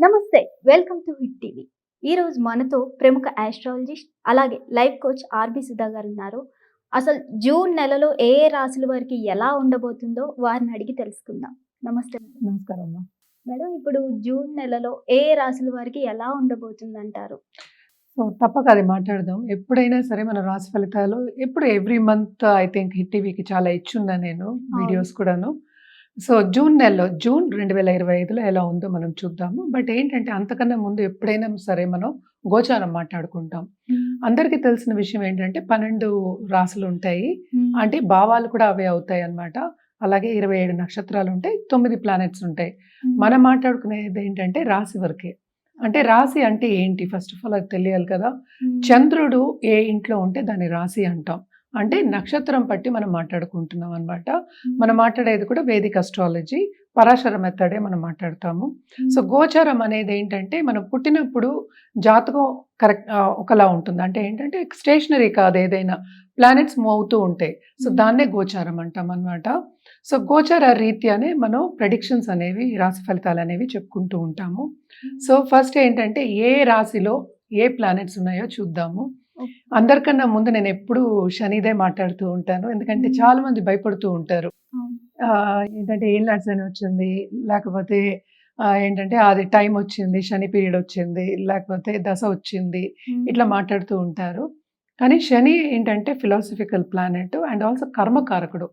నమస్తే welcome to hit TV. ఈ రోజు మనతో ప్రముఖ ఆస్ట్రాలజిస్ట్ అలాగే లైఫ్ కోచ్ ఆర్బి సుధా గారు ఉన్నారు. అసలు జూన్ నెలలో ఏ ఏ రాశుల వారికి ఎలా ఉండబోతుందో వారిని అడిగి తెలుసుకుందాం. నమస్తే. నమస్కారం అమ్మా. మేడం ఇప్పుడు జూన్ నెలలో ఏ ఏ రాశుల వారికి ఎలా ఉండబోతుంది అంటారు సో తప్పక అది మాట్లాడదాం. ఎప్పుడైనా సరే మన రాశి ఫలితాలు ఎప్పుడు every month I think hit టీవీకి చాలా ఇచ్చున్నా నేను వీడియోస్ కూడాను. సో జూన్ నెలలో జూన్ రెండు వేల ఇరవై ఐదులో ఎలా ఉందో మనం చూద్దాము. బట్ ఏంటంటే అంతకన్నా ముందు ఎప్పుడైనా సరే మనం గోచారం మాట్లాడుకుంటాం. అందరికీ తెలిసిన విషయం ఏంటంటే పన్నెండు రాసులు ఉంటాయి అంటే భావాలు కూడా అవే అవుతాయి అన్నమాట. అలాగే ఇరవై ఏడు నక్షత్రాలు ఉంటాయి తొమ్మిది ప్లానెట్స్ ఉంటాయి. మనం మాట్లాడుకునేది ఏంటంటే రాశి వరకే. అంటే రాశి అంటే ఏంటి? ఫస్ట్ ఆఫ్ ఆల్ అది తెలియాలి కదా. చంద్రుడు ఏ ఇంట్లో ఉంటే దాన్ని రాశి అంటాం. అంటే నక్షత్రం పట్టి మనం మాట్లాడుకుంటున్నాం అన్నమాట. మనం మాట్లాడేది కూడా వేదిక అస్ట్రాలజీ పరాశర మెథడే మనం మాట్లాడతాము. సో గోచారం అనేది ఏంటంటే మనం పుట్టినప్పుడు జాతకం కరెక్ట్ ఒకలా ఉంటుంది. అంటే ఏంటంటే స్టేషనరీ కాదు ఏదైనా ప్లానెట్స్ మూవ్ అవుతూ ఉంటాయి సో. దాన్నే గోచారం అంటాం అన్నమాట. సో గోచార రీత్యానే మనం ప్రెడిక్షన్స్ అనేవి రాశి ఫలితాలు అనేవి చెప్పుకుంటూ ఉంటాము. సో ఫస్ట్ ఏంటంటే ఏ రాశిలో ఏ ప్లానెట్స్ ఉన్నాయో చూద్దాము. అందరికన్నా ముందు నేను ఎప్పుడు శనిదే మాట్లాడుతూ ఉంటాను. ఎందుకంటే. చాలా మంది భయపడుతూ ఉంటారు. ఏంటంటే ఏం అని వచ్చింది? లేకపోతే ఏంటంటే అది టైం వచ్చింది శని పీరియడ్ వచ్చింది లేకపోతే దశ వచ్చింది ఇట్లా మాట్లాడుతూ ఉంటారు. కానీ శని ఏంటంటే ఫిలాసఫికల్ ప్లానెట్ అండ్ ఆల్సో కర్మకారకుడు.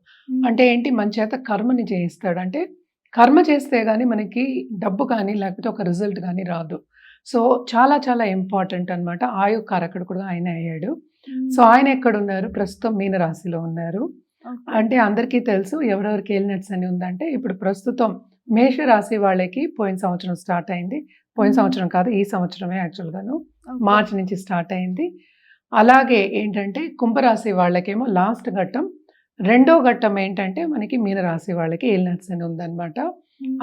అంటే ఏంటి? మన చేత కర్మని చేయిస్తాడు. అంటే కర్మ చేస్తే కానీ మనకి డబ్బు కానీ లేకపోతే ఒక రిజల్ట్ కానీ రాదు. సో చాలా చాలా ఇంపార్టెంట్ అన్నమాట. ఆయు కారకుడు కూడా ఆయన అయ్యాడు. సో ఆయన ఎక్కడ ఉన్నారు ప్రస్తుతం మీనరాశిలో ఉన్నారు. అంటే అందరికీ తెలుసు ఎవరెవరికి ఏలినట్స్ అని ఉందంటే ఇప్పుడు ప్రస్తుతం మేషరాశి వాళ్ళకి పోయిన సంవత్సరం స్టార్ట్ అయింది. పోయిన. సంవత్సరం కాదు ఈ సంవత్సరమే యాక్చువల్గాను. మార్చి నుంచి స్టార్ట్ అయింది. అలాగే ఏంటంటే కుంభరాశి వాళ్ళకేమో లాస్ట్ ఘట్టం. రెండో ఘట్టం ఏంటంటే మనకి మీనరాశి వాళ్ళకి ఏలినట్స్ అని ఉందన్నమాట.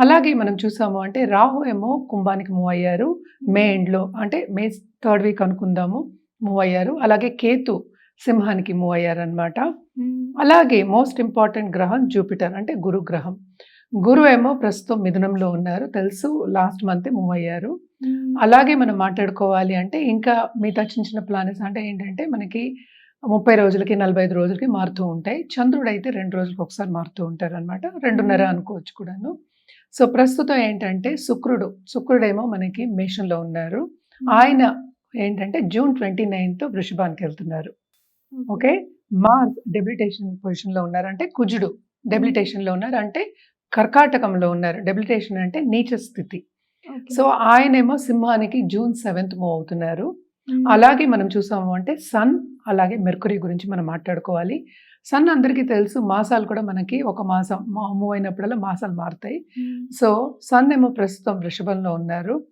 అలాగే మనం చూసాము అంటే రాహు ఏమో కుంభానికి మూవ్ అయ్యారు. మే ఎండ్లో అంటే మే థర్డ్ వీక్ అనుకుందాము మూవ్ అయ్యారు. అలాగే కేతు సింహానికి మూవ్ అయ్యారు అనమాట అలాగే మోస్ట్ ఇంపార్టెంట్ గ్రహం జూపిటర్ అంటే గురు గ్రహం. గురు ఏమో ప్రస్తుతం మిథునంలో ఉన్నారు తెలుసు లాస్ట్ మంత్ మూవ్ అయ్యారు. అలాగే మనం మాట్లాడుకోవాలి అంటే ఇంకా మిగతా చిన్న చిన్న ప్లానెట్స్ అంటే ఏంటంటే మనకి ముప్పై రోజులకి నలభై ఐదు రోజులకి మారుతూ ఉంటాయి. చంద్రుడు అయితే రెండు రోజులకి ఒకసారి మారుతూ ఉంటారు అనమాట రెండున్నర. అనుకోవచ్చు కూడాను. సో ప్రస్తుతం ఏంటంటే శుక్రుడు శుక్రుడేమో మనకి మేషంలో ఉన్నారు. ఆయన ఏంటంటే జూన్ ట్వంటీ నైన్త్ వృషభానికి వెళ్తున్నారు. ఓకే? మార్స్ డెబిలిటేషన్ పొజిషన్లో ఉన్నారు అంటే కుజుడు డెబిలిటేషన్లో ఉన్నారు. అంటే కర్కాటకంలో ఉన్నారు. డెబిలిటేషన్ అంటే నీచ స్థితి. సో ఆయనేమో సింహానికి జూన్ సెవెంత్ మూవ్ అవుతున్నారు. అలాగే మనం చూసాము అంటే సన్ అలాగే మెర్కురీ గురించి మనం మాట్లాడుకోవాలి. సన్ అందరికీ తెలుసు మాసాలు కూడా మనకి ఒక మాసం మూవ్ అయినప్పుడల్లా మాసాలు మారుతాయి. సో సన్ ఏమో ప్రస్తుతం వృషభంలో ఉన్నారు.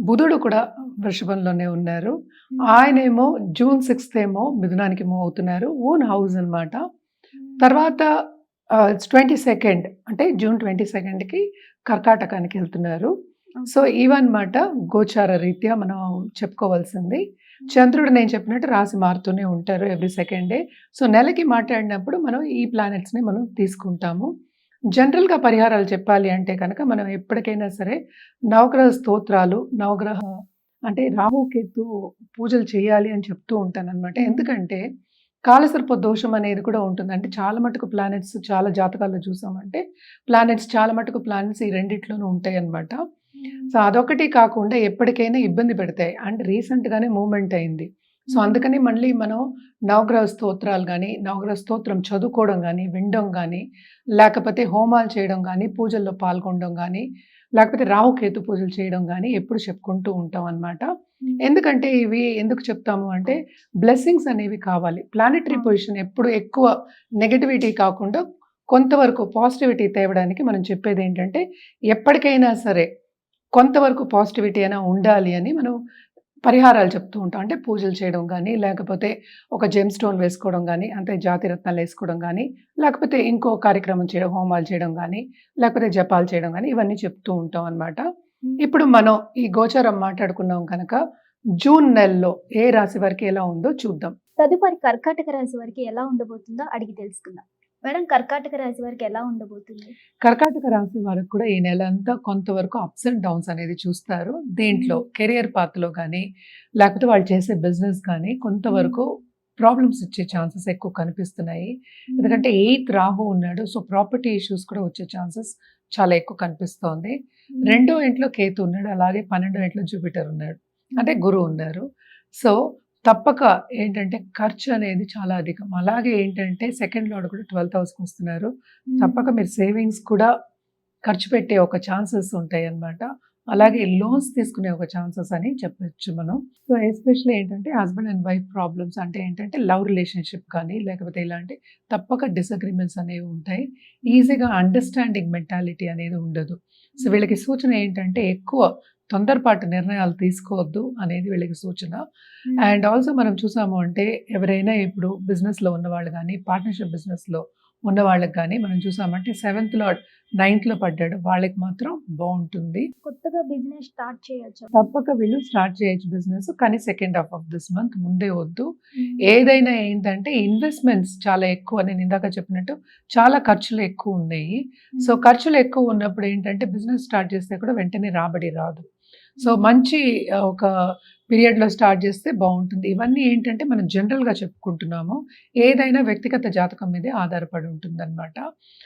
బుధుడు కూడా వృషభంలోనే ఉన్నారు. ఆయనేమో జూన్ సిక్స్త్ ఏమో మిథునానికి మూవ్ అవుతున్నారు. ఓన్ హౌస్ అన్నమాట. తర్వాత ట్వంటీ సెకండ్ అంటే జూన్ ట్వంటీ సెకండ్కి కర్కాటకానికి వెళ్తున్నారు. సో ఇవన్నమాట గోచార రీత్యా మనం చెప్పుకోవాల్సింది. చంద్రుడు నేను చెప్పినట్టు రాసి మారుతూనే ఉంటారు ఎవ్రీ సెకండ్ డే సో నెలకి మాట్లాడినప్పుడు మనం ఈ ప్లానెట్స్ని మనం తీసుకుంటాము. జనరల్గా పరిహారాలు చెప్పాలి అంటే కనుక మనం ఎప్పటికైనా సరే నవగ్రహ స్తోత్రాలు నవగ్రహ అంటే రాహుకేతు పూజలు చేయాలి అని చెప్తూ ఉంటాను అనమాట ఎందుకంటే కాలసర్ప దోషం అనేది కూడా ఉంటుంది. అంటే చాలా మటుకు ప్లానెట్స్ చాలా జాతకాల్లో చూసామంటే ప్లానెట్స్ చాలా మటుకు ప్లానెట్స్ ఈ రెండిట్లోనూ ఉంటాయి అన్నమాట సో అదొకటి కాకుండా ఎప్పటికైనా ఇబ్బంది పెడతాయి. అండ్ రీసెంట్గానే మూమెంట్ అయింది. సో అందుకని మళ్ళీ మనం నవగ్రహ స్తోత్రాలు కానీ నవగ్రహ స్తోత్రం చదువుకోవడం కానీ వినడం కానీ లేకపోతే హోమాలు చేయడం కానీ పూజల్లో పాల్గొనడం కానీ లేకపోతే రాహుకేతు పూజలు చేయడం కానీ ఎప్పుడు చెప్పుకుంటూ ఉంటాం అన్నమాట. ఎందుకంటే ఇవి ఎందుకు చెప్తాము అంటే బ్లెస్సింగ్స్ అనేవి కావాలి. ప్లానెటరీ. పొజిషన్ ఎప్పుడు ఎక్కువ నెగటివిటీ కాకుండా కొంతవరకు పాజిటివిటీ తేవడానికి మనం చెప్పేది ఏంటంటే ఎప్పటికైనా సరే కొంతవరకు పాజిటివిటీ అయినా ఉండాలి అని మనం పరిహారాలు చెప్తూ ఉంటాం. అంటే పూజలు చేయడం కానీ లేకపోతే ఒక జెమ్ స్టోన్ వేసుకోవడం కానీ అంటే జాతి రత్నాలు వేసుకోవడం కానీ లేకపోతే ఇంకో కార్యక్రమం చేయడం హోమాలు చేయడం కానీ లేకపోతే జపాలు చేయడం కానీ ఇవన్నీ చెప్తూ ఉంటాం అన్నమాట. ఇప్పుడు మనం ఈ గోచారం మాట్లాడుకున్నాం కనుక జూన్ నెలలో ఏ రాశి వారికి ఎలా ఉందో చూద్దాం. తదుపరి కర్కాటక రాశి వారికి ఎలా ఉండబోతుందో అడిగి తెలుసుకుందాం. మేడం కర్కాటక రాశి వారికి ఎలా ఉండబోతుంది? కర్కాటక రాశి వారికి కూడా ఈ నెల అంతా కొంతవరకు అప్స్ అండ్ డౌన్స్ అనేది చూస్తారు. దేంట్లో? కెరియర్ పాత్లో కానీ లేకపోతే వాళ్ళు చేసే బిజినెస్ కానీ కొంతవరకు ప్రాబ్లమ్స్ వచ్చే ఛాన్సెస్ ఎక్కువ కనిపిస్తున్నాయి. ఎందుకంటే ఎయిత్ రాహు ఉన్నాడు సో ప్రాపర్టీ ఇష్యూస్ కూడా వచ్చే ఛాన్సెస్ చాలా ఎక్కువ కనిపిస్తోంది. రెండో ఇంట్లో కేతు ఉన్నాడు అలాగే పన్నెండో ఇంట్లో జూపిటర్ ఉన్నాడు. అంటే గురువు ఉన్నారు. సో తప్పక ఏంటంటే ఖర్చు అనేది చాలా అధికం. అలాగే ఏంటంటే సెకండ్ లోడ్ కూడా ట్వెల్త్ హౌస్కి వస్తున్నారు. తప్పక మీరు సేవింగ్స్ కూడా ఖర్చు పెట్టే ఒక ఛాన్సెస్ ఉంటాయి అన్నమాట. అలాగే లోన్స్ తీసుకునే ఒక ఛాన్సెస్ అని చెప్పొచ్చు మనం. సో ఎస్పెషల్లీ ఏంటంటే హస్బెండ్ అండ్ వైఫ్ ప్రాబ్లమ్స్ అంటే ఏంటంటే లవ్ రిలేషన్షిప్ కానీ లేకపోతే ఇలాంటి తప్పక డిసగ్రిమెంట్స్ అనేవి ఉంటాయి. ఈజీగా అండర్స్టాండింగ్ మెంటాలిటీ అనేది ఉండదు. సో వీళ్ళకి సూచన ఏంటంటే ఎక్కువ తొందరపాటు నిర్ణయాలు తీసుకోవద్దు అనేది వీళ్ళకి సూచన. అండ్ ఆల్సో మనం చూసాము అంటే ఎవరైనా ఇప్పుడు బిజినెస్లో ఉన్నవాళ్ళు కానీ పార్ట్నర్షిప్ బిజినెస్లో ఉన్న వాళ్ళకి కానీ మనం చూసామంటే సెవెంత్లో నైన్త్లో పడ్డాడు. వాళ్ళకి మాత్రం బాగుంటుంది. కొత్తగా బిజినెస్ స్టార్ట్ చేయొచ్చు. తప్పక వీళ్ళు స్టార్ట్ చేయొచ్చు బిజినెస్ కానీ second half of this month ముందే వద్దు. ఏదైనా ఏంటంటే ఇన్వెస్ట్మెంట్స్ చాలా ఎక్కువ నేను ఇందాక చెప్పినట్టు చాలా ఖర్చులు ఎక్కువ ఉన్నాయి. సో ఖర్చులు ఎక్కువ ఉన్నప్పుడు ఏంటంటే బిజినెస్ స్టార్ట్ చేస్తే కూడా వెంటనే రాబడి రాదు. సో మంచి ఒక పీరియడ్లో స్టార్ట్ చేస్తే బాగుంటుంది. ఇవన్నీ ఏంటంటే మనం జనరల్గా చెప్పుకుంటున్నాము. ఏదైనా వ్యక్తిగత జాతకం మీదే ఆధారపడి ఉంటుంది అనమాట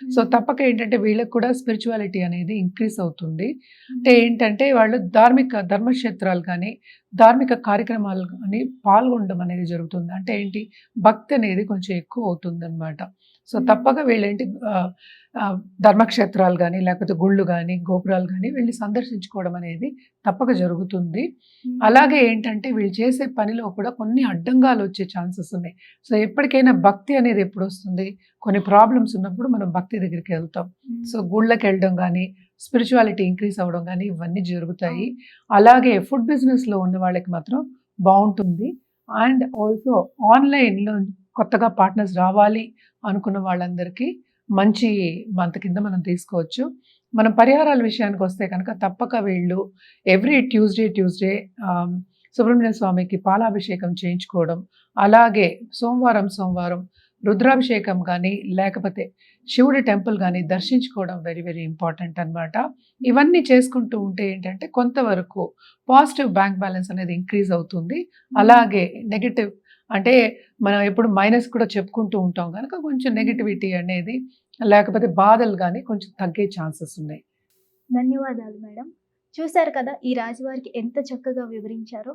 సో తప్పక ఏంటంటే వీళ్ళకి కూడా స్పిరిచువాలిటీ అనేది ఇంక్రీస్ అవుతుంది. అంటే ఏంటంటే వాళ్ళు ధార్మిక ధర్మక్షేత్రాలు కానీ ధార్మిక కార్యక్రమాలు కానీ పాల్గొనడం అనేది జరుగుతుంది. అంటే ఏంటి? భక్తి అనేది కొంచెం ఎక్కువ అవుతుంది అనమాట సో. తప్పక వీళ్ళేంటి? ధర్మక్షేత్రాలు కానీ లేకపోతే గుళ్ళు కానీ గోపురాలు కానీ వెళ్ళి సందర్శించుకోవడం అనేది తప్పక జరుగుతుంది. అలాగే ఏంటంటే వీళ్ళు చేసే పనిలో కూడా కొన్ని అడ్డంగాలు వచ్చే ఛాన్సెస్ ఉన్నాయి. సో ఎప్పటికైనా భక్తి అనేది ఎప్పుడు వస్తుంది? కొన్ని ప్రాబ్లమ్స్ ఉన్నప్పుడు మనం భక్తి దగ్గరికి వెళ్తాం. సో గుళ్ళకి వెళ్ళడం కానీ స్పిరిచువాలిటీ ఇంక్రీస్ అవ్వడం కానీ ఇవన్నీ జరుగుతాయి. అలాగే ఫుడ్ బిజినెస్లో ఉన్న వాళ్ళకి మాత్రం బాగుంటుంది. అండ్ ఆల్సో ఆన్లైన్లో కొత్తగా పార్ట్నర్స్ రావాలి అనుకున్న వాళ్ళందరికీ మంచి మంత్ కింద మనం తీసుకోవచ్చు. మనం పరిహారాల విషయానికి వస్తే కనుక తప్పక వీళ్ళు ఎవ్రీ ట్యూస్డే ట్యూస్డే సుబ్రహ్మణ్య స్వామికి పాలాభిషేకం చేయించుకోవడం అలాగే సోమవారం సోమవారం రుద్రాభిషేకం కానీ లేకపోతే శివుడి టెంపుల్ కానీ దర్శించుకోవడం వెరీ వెరీ ఇంపార్టెంట్ అన్నమాట. ఇవన్నీ చేసుకుంటూ ఉంటే ఏంటంటే కొంతవరకు పాజిటివ్ బ్యాంక్ బ్యాలెన్స్ అనేది ఇంక్రీజ్ అవుతుంది. అలాగే నెగటివ్ అంటే మనం ఎప్పుడు మైనస్ కూడా చెప్పుకుంటూ ఉంటాం కనుక కొంచెం నెగిటివిటీ అనేది లేకపోతే బాధలు కానీ కొంచెం తగ్గే ఛాన్సెస్ ఉన్నాయి. ధన్యవాదాలు మేడం. చూశారు కదా ఈ రాజువారికి ఎంత చక్కగా వివరించారో.